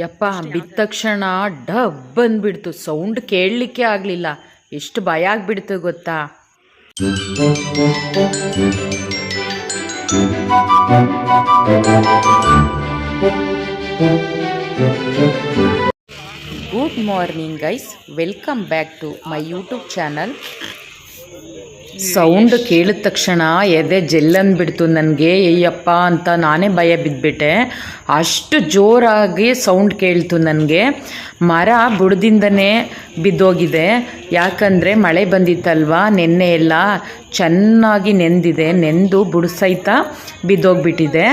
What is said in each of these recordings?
ಯಪ್ಪ ಬಿದ್ದ ತಕ್ಷಣ ಡಬ್ ಬಂದ್ಬಿಡ್ತು. ಸೌಂಡ್ ಕೇಳಲಿಕ್ಕೆ ಆಗಲಿಲ್ಲ. ಎಷ್ಟು ಭಯ ಆಗ್ಬಿಡ್ತು ಗೊತ್ತಾ? Good morning guys welcome back to my YouTube channel sound ಕೇಳಿದ ತಕ್ಷಣ ಎದೆ ಜೆಲ್ಲಂದ್ಬಿಡ್ತು ನನಗೆ ಅಯ್ಯಪ್ಪ ಅಂತ ನಾನೇ ಭಯ ಬಿದ್ದುಬಿಟ್ಟೆ ಅಷ್ಟು ಜೋರಾಗಿ ಸೌಂಡ್ ಕೇಳ್ತು ನನಗೆ. ಮರ ಬುಡದಿಂದನೇ ಬಿದ್ದೋಗಿದೆ. ಯಾಕಂದರೆ ಮಳೆ ಬಂದಿತ್ತಲ್ವಾ, ನೆನ್ನೆ ಎಲ್ಲ ಚೆನ್ನಾಗಿ ನೆಂದಿದೆ, ನೆಂದು ಬುಡ ಸಹಿತ ಬಿದ್ದೋಗ್ಬಿಟ್ಟಿದೆ.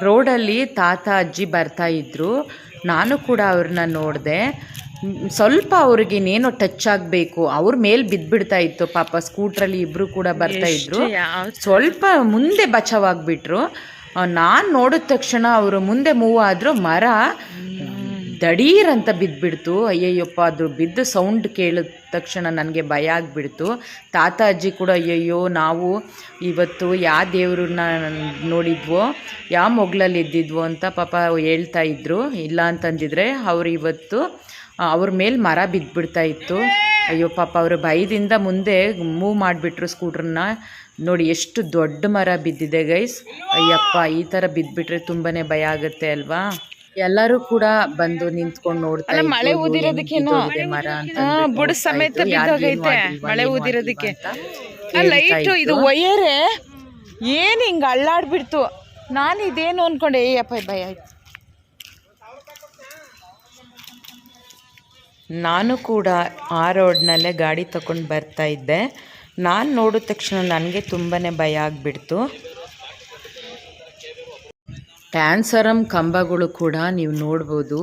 ರೋಡಲ್ಲಿ ತಾತ, ಅಜ್ಜಿ ಬರ್ತಾ ಇದ್ರು. ನಾನು ಕೂಡ ಅವ್ರನ್ನ ನೋಡಿದೆ. ಸ್ವಲ್ಪ ಅವ್ರಿಗೆ ಇನ್ನೇನೋ ಟಚ್ ಆಗಬೇಕು ಅವ್ರ ಮೇಲೆ ಬಿದ್ದುಬಿಡ್ತಾ ಇತ್ತು ಪಾಪ ಸ್ಕೂಟ್ರಲ್ಲಿ ಇಬ್ಬರು ಕೂಡ ಬರ್ತಾ ಇದ್ರು. ಸ್ವಲ್ಪ ಮುಂದೆ ಬಚಾವಾಗ್ಬಿಟ್ರು ನಾನು ನೋಡಿದ ತಕ್ಷಣ ಅವರು ಮುಂದೆ ಮೂವ್ ಆದರೂ ಮರ ದಡೀರ್ ಅಂತ ಬಿದ್ದುಬಿಡ್ತು. ಅಯ್ಯಯ್ಯಪ್ಪ, ಅದು ಬಿದ್ದು ಸೌಂಡ್ ಕೇಳಿದ ತಕ್ಷಣ ನನಗೆ ಭಯ ಆಗಿಬಿಡ್ತು. ತಾತ ಅಜ್ಜಿ ಕೂಡ, ಅಯ್ಯಯ್ಯೋ, ನಾವು ಇವತ್ತು ಯಾವ ದೇವ್ರನ್ನ ನೋಡಿದ್ವೋ ಯಾವ ಮೊಗ್ಲಲ್ಲಿ ಇದ್ದಿದ್ವೋ ಅಂತ ಪಾಪ ಹೇಳ್ತಾ ಇದ್ರು. ಇಲ್ಲ ಅಂತಂದಿದ್ರೆ ಅವ್ರು ಇವತ್ತು, ಅವ್ರ ಮೇಲೆ ಮರ ಬಿದ್ದುಬಿಡ್ತಾ ಇತ್ತು. ಅಯ್ಯೋ, ಪಾಪ ಅವರು ಭಯದಿಂದ ಮುಂದೆ ಮೂವ್ ಮಾಡಿಬಿಟ್ರು ಸ್ಕೂಟ್ರನ್ನ ನೋಡಿ, ಎಷ್ಟು ದೊಡ್ಡ ಮರ ಬಿದ್ದಿದೆ ಗೈಸ್ ಅಯ್ಯಪ್ಪ, ಈ ಥರ ಬಿದ್ದುಬಿಟ್ರೆ ತುಂಬಾ ಭಯ ಆಗುತ್ತೆ ಅಲ್ವಾ? ಎಲ್ಲರೂ ಕೂಡ ಬಂದು ನಿಂತ್ಕೊಂಡು ನೋಡ್ತಾರೆ ಮಳೆ ಊದಿರೋದಕ್ಕೆ ಊದಿರೋದಕ್ಕೇನೋ ಮರ ಅಂತ ಬುಡ ಸಮೇತ ಬಿದ್ದೋಗೈತೆ ಮಳೆ ಊದಿರೋದಕ್ಕೆ ಲೈಟು ಇದು. ವಯರೇ ಏನ್ ಹಿಂಗ ಅಳ್ಳಾಡ್ಬಿಡ್ತು? ನಾನು ಇದೇನು ಅನ್ಕೊಂಡೆ ಏಯಪ್ಪ ಭಯ ಆಯ್ತು. ನಾನು ಕೂಡ ಆ ರೋಡ್ನಲ್ಲೇ ಗಾಡಿ ತಗೊಂಡು ಬರ್ತಾ ಇದ್ದೆ. ನಾನು ನೋಡಿದ ತಕ್ಷಣ ನನಗೆ ತುಂಬಾ ಭಯ ಆಗಿಬಿಡ್ತು. ಟ್ಯಾನ್ಸರಮ್ ಕಂಬಗಳು ಕೂಡ ನೀವು ನೋಡ್ಬೋದು.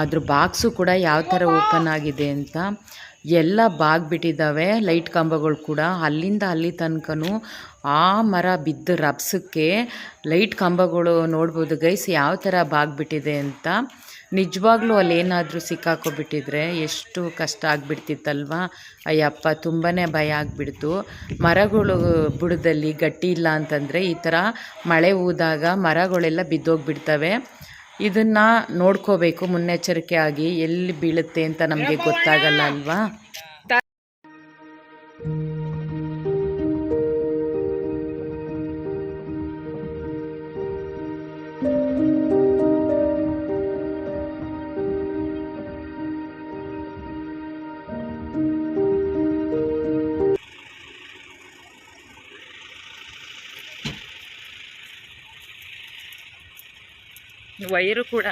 ಅದ್ರ ಬಾಕ್ಸು ಕೂಡ ಯಾವ ಥರ ಓಪನ್ ಆಗಿದೆ ಅಂತ ಎಲ್ಲ ಬಾಗ್ಬಿಟ್ಟಿದ್ದಾವೆ. ಲೈಟ್ ಕಂಬಗಳು ಕೂಡ ಅಲ್ಲಿಂದ ಅಲ್ಲಿ ತನಕನೂ ಆ ಮರ ಬಿದ್ದ ರಬ್ಸಕ್ಕೆ ಲೈಟ್ ಕಂಬಗಳು ನೋಡ್ಬೋದು ಗೈಸ್. ಯಾವ ಥರ ಬಾಗ್ಬಿಟ್ಟಿದೆ ಅಂತ ನಿಜವಾಗ್ಲೂ ಅಲ್ಲಿ ಏನಾದರೂ ಸಿಕ್ಕಾಕೊಬಿಟ್ಟಿದ್ರೆ ಎಷ್ಟು ಕಷ್ಟ ಆಗಿಬಿಡ್ತಿತ್ತಲ್ವಾ? ಅಯ್ಯಪ್ಪ ತುಂಬಾ ಭಯ ಆಗಿಬಿಡ್ತು. ಮರಗಳು ಬುಡದಲ್ಲಿ ಗಟ್ಟಿ ಇಲ್ಲ ಅಂತಂದರೆ ಈ ಥರ ಮಳೆ ಊದಾಗ ಮರಗಳೆಲ್ಲ ಬಿದ್ದೋಗ್ಬಿಡ್ತವೆ. ಇದನ್ನು ನೋಡ್ಕೋಬೇಕು, ಮುನ್ನೆಚ್ಚರಿಕೆ ಆಗಿ ಎಲ್ಲಿ ಬೀಳುತ್ತೆ ಅಂತ ನಮಗೆ ಗೊತ್ತಾಗಲ್ಲ ಅಲ್ವಾ? ವೈರು ಕೂಡ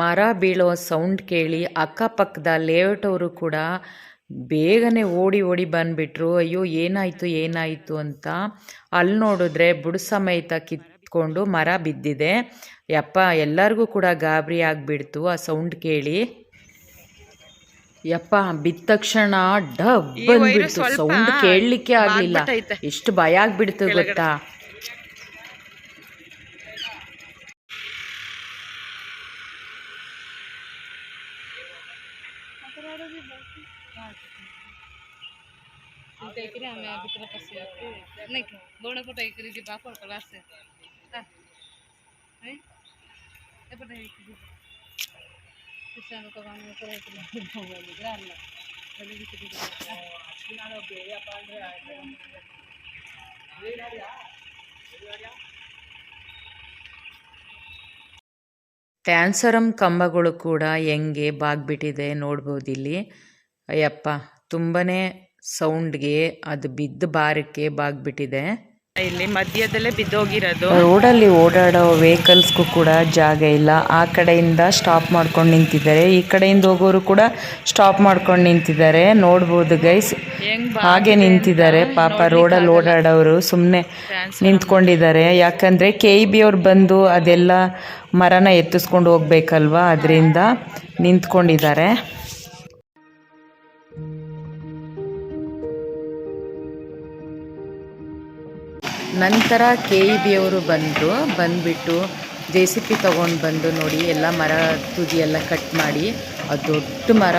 ಮರ ಬೀಳೋ ಸೌಂಡ್ ಕೇಳಿ ಅಕ್ಕಪಕ್ಕದ ಲೇಔಟ್ ಅವರು ಕೂಡ ಬೇಗನೆ ಓಡಿ ಓಡಿ ಬಂದುಬಿಟ್ರು. ಅಯ್ಯೋ ಏನಾಯಿತು ಏನಾಯಿತು ಅಂತ ಅಲ್ಲಿ ನೋಡಿದ್ರೆ ಬುಡ ಸಮೇತ ಕಿತ್ಕೊಂಡು ಮರ ಬಿದ್ದಿದೆ. ಯಪ್ಪ ಎಲ್ಲರಿಗೂ ಕೂಡ ಗಾಬರಿ ಆಗಿಬಿಡ್ತು ಆ ಸೌಂಡ್ ಕೇಳಿ. ಯಪ್ಪ ಬಿದ್ದ ತಕ್ಷಣ ಡಬ್ ಬಂದ್ಬಿಡ್ತು. ಸೌಂಡ್ ಕೇಳಲಿಕ್ಕೆ ಆಗಲಿಲ್ಲ. ಎಷ್ಟು ಭಯ ಆಗ್ಬಿಡ್ತು ಗೊತ್ತಾ? ऐकरी आम्ही बिकरा पासे नाही का दोन फुट ऐकरी जी बाप पडला असते हा नाही ते पण ऐकरी किसान को काम करायचं मोबाईल ग्रामला कधी ಟ್ಯಾನ್ಸರಮ್ ಕಂಬಗಳು ಕೂಡ ಹೆಂಗೆ ಬಾಗ್ಬಿಟ್ಟಿದೆ ನೋಡ್ಬೋದು ಇಲ್ಲಿ ಅಯ್ಯಪ್ಪ ತುಂಬಾ ಸೌಂಡ್ಗೆ ಅದು ಬಿದ್ದ ಭಾರಕ್ಕೆ ಬಾಗ್ಬಿಟ್ಟಿದೆ. ಇಲ್ಲಿ ಮಧ್ಯದಲ್ಲೇ ಬಿದ್ದೋಗಿರೋದು. ರೋಡಲ್ಲಿ ಓಡಾಡೋ ವೆಹಿಕಲ್ಸ್ಗೂ ಕೂಡ ಜಾಗ ಇಲ್ಲ. ಆ ಕಡೆಯಿಂದ ಸ್ಟಾಪ್ ಮಾಡ್ಕೊಂಡು ನಿಂತಿದ್ದಾರೆ. ಈ ಕಡೆಯಿಂದ ಹೋಗೋರು ಕೂಡ ಸ್ಟಾಪ್ ಮಾಡ್ಕೊಂಡು ನಿಂತಿದ್ದಾರೆ. ನೋಡ್ಬೋದು ಗೈಸ್. ಹಾಗೆ ನಿಂತಿದ್ದಾರೆ. ಪಾಪ ರೋಡಲ್ಲಿ ಓಡಾಡೋರು ಸುಮ್ಮನೆ ನಿಂತ್ಕೊಂಡಿದ್ದಾರೆ. ಯಾಕಂದರೆ ಕೆ ಇ ಬಿ ಅವ್ರು ಬಂದು ಅದೆಲ್ಲ ಮರನ ಎತ್ತಿಸ್ಕೊಂಡು ಹೋಗ್ಬೇಕಲ್ವಾ? ಅದರಿಂದ ನಿಂತ್ಕೊಂಡಿದ್ದಾರೆ. ನಂತರ ಕೆ ಇ ಬಿ ಅವರು ಬಂದರು ಬಂದುಬಿಟ್ಟು ಜೆ ಸಿ ಪಿ ತೊಗೊಂಡು ಬಂದು ನೋಡಿ, ಎಲ್ಲ ಮರ ತುದಿ ಎಲ್ಲ ಕಟ್ ಮಾಡಿ ಅದು ದೊಡ್ಡ ಮರ,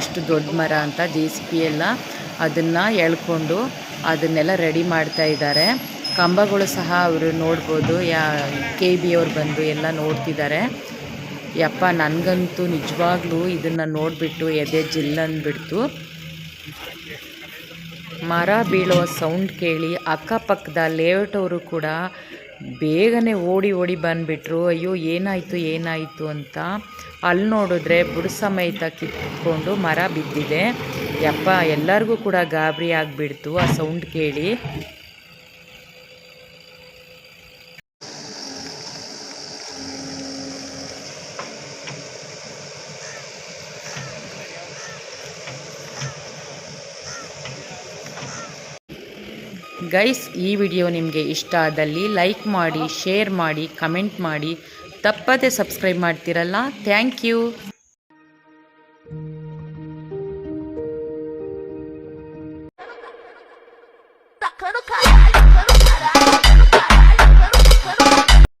ಎಷ್ಟು ದೊಡ್ಡ ಮರ ಅಂತ ಜೆ ಸಿ ಪಿ ಎಲ್ಲ ಅದನ್ನು ಎಳ್ಕೊಂಡು ಅದನ್ನೆಲ್ಲ ರೆಡಿ ಮಾಡ್ತಾ ಇದ್ದಾರೆ. ಕಂಬಗಳು ಸಹ ಅವರು ನೋಡ್ಬೋದು, ಯಾ ಕೆ ಬಿ ಅವ್ರು ಬಂದು ಎಲ್ಲ ನೋಡ್ತಿದ್ದಾರೆ. ಯಪ್ಪ, ನನಗಂತೂ ನಿಜವಾಗ್ಲೂ ಇದನ್ನು ನೋಡಿಬಿಟ್ಟು ಎದೆ ಜಿಲ್ಲನ್ಬಿಡ್ತು. ಮರ ಬೀಳೋ ಸೌಂಡ್ ಕೇಳಿ ಅಕ್ಕಪಕ್ಕದ ಲೇಔಟ್ ಅವರು ಕೂಡ ಬೇಗನೆ ಓಡಿ ಓಡಿ ಬಂದುಬಿಟ್ರು. ಅಯ್ಯೋ, ಏನಾಯಿತು ಏನಾಯಿತು ಅಂತ ಅಲ್ಲಿ ನೋಡಿದ್ರೆ ಬುಡ ಸಮೇತ ಕಿತ್ಕೊಂಡು ಮರ ಬಿದ್ದಿದೆ. ಯಪ್ಪ, ಎಲ್ಲರಿಗೂ ಕೂಡ ಗಾಬರಿ ಆಗಿಬಿಡ್ತು ಆ ಸೌಂಡ್ ಕೇಳಿ. ಗೈಸ್, ಈ ವಿಡಿಯೋ ನಿಮಗೆ ಇಷ್ಟ ಆದಲ್ಲಿ ಲೈಕ್ ಮಾಡಿ, ಶೇರ್ ಮಾಡಿ, ಕಮೆಂಟ್ ಮಾಡಿ. ತಪ್ಪದೆ ಸಬ್ಸ್ಕ್ರೈಬ್ ಮಾಡ್ತಿರಲ್ಲ. Thank you.